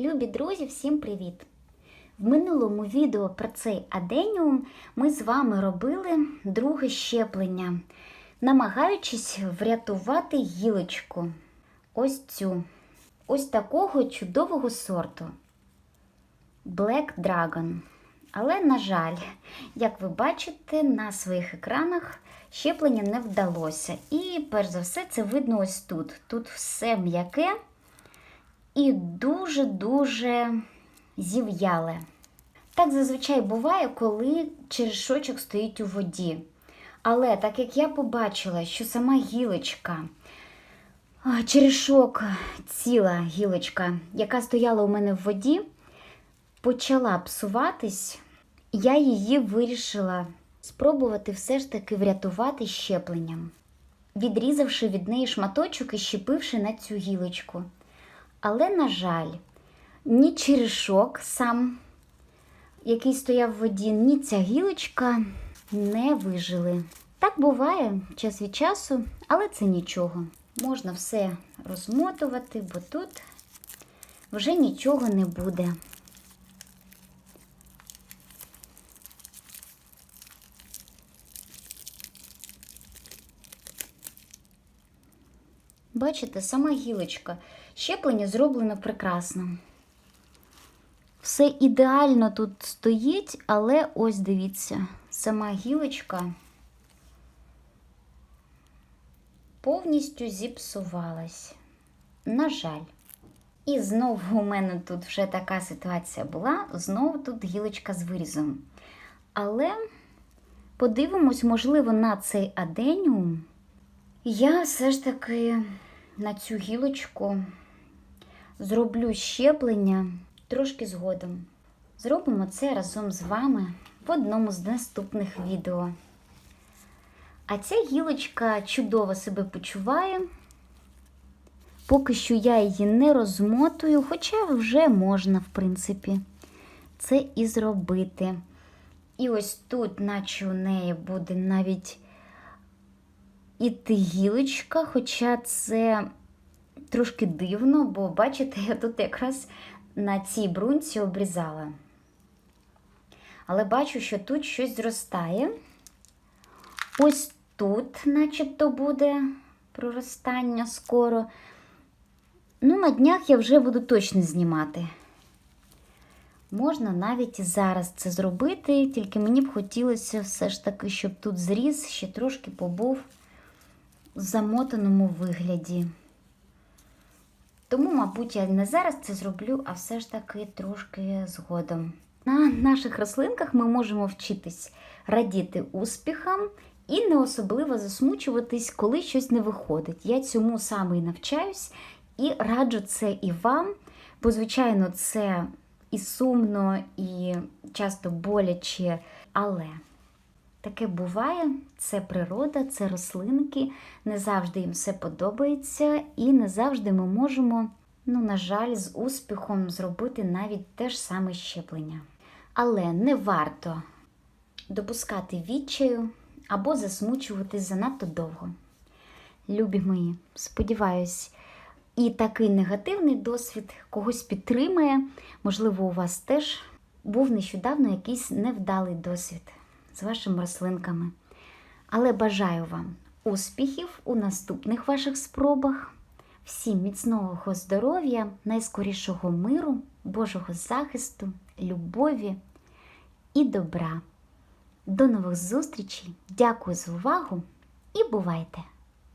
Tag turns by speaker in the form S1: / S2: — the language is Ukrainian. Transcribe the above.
S1: Любі друзі, всім привіт! В минулому відео про цей аденіум ми з вами робили друге щеплення, намагаючись врятувати гілочку. Ось цю. Ось такого чудового сорту. Black Dragon. Але, на жаль, як ви бачите, на своїх екранах щеплення не вдалося. І, перш за все, це видно ось тут. Тут все м'яке і дуже-дуже зів'яле. Так зазвичай буває, коли черешочок стоїть у воді. Але так як я побачила, що сама гілочка, черешок, ціла гілочка, яка стояла у мене в воді, почала псуватись, я її вирішила спробувати все ж таки врятувати щепленням, відрізавши від неї шматочок і щепивши на цю гілочку. Але, на жаль, ні черешок сам, який стояв в воді, ні ця гілочка не вижили. Так буває час від часу, але це нічого. Можна все розмотувати, бо тут вже нічого не буде. Бачите, сама гілочка. Щеплення зроблено прекрасно. Все ідеально тут стоїть, але ось дивіться, сама гілочка повністю зіпсувалась. На жаль. І знову у мене тут вже така ситуація була, знову тут гілочка з вирізом. Але подивимось, можливо, на цей аденіум. Я все ж таки на цю гілочку зроблю щеплення трошки згодом. Зробимо це разом з вами в одному з наступних відео. А ця гілочка чудово себе почуває. Поки що я її не розмотую, хоча вже можна, в принципі, це і зробити. І ось тут, наче у неї буде навіть іти гілочка, хоча це трошки дивно, бо, бачите, я тут якраз на цій брунці обрізала. Але бачу, що тут щось зростає. Ось тут, начебто, буде проростання скоро. Ну, на днях я вже буду точно знімати. Можна навіть і зараз це зробити, тільки мені б хотілося все ж таки, щоб тут зріз ще трошки побув замотаному вигляді. Тому, мабуть, я не зараз це зроблю, а все ж таки трошки згодом. На наших рослинках ми можемо вчитись радіти успіхам і не особливо засмучуватись, коли щось не виходить. Я цьому саме і навчаюсь і раджу це і вам, бо, звичайно, це і сумно, і часто боляче, але. Таке буває, це природа, це рослинки, не завжди їм все подобається, і не завжди ми можемо, ну, на жаль, з успіхом зробити навіть те ж саме щеплення. Але не варто допускати відчаю або засмучуватись занадто довго. Любі мої, сподіваюсь, і такий негативний досвід когось підтримає. Можливо, у вас теж був нещодавно якийсь невдалий досвід з вашими рослинками. Але бажаю вам успіхів у наступних ваших спробах, всім міцного здоров'я, найскорішого миру, Божого захисту, любові і добра. До нових зустрічей! Дякую за увагу і бувайте!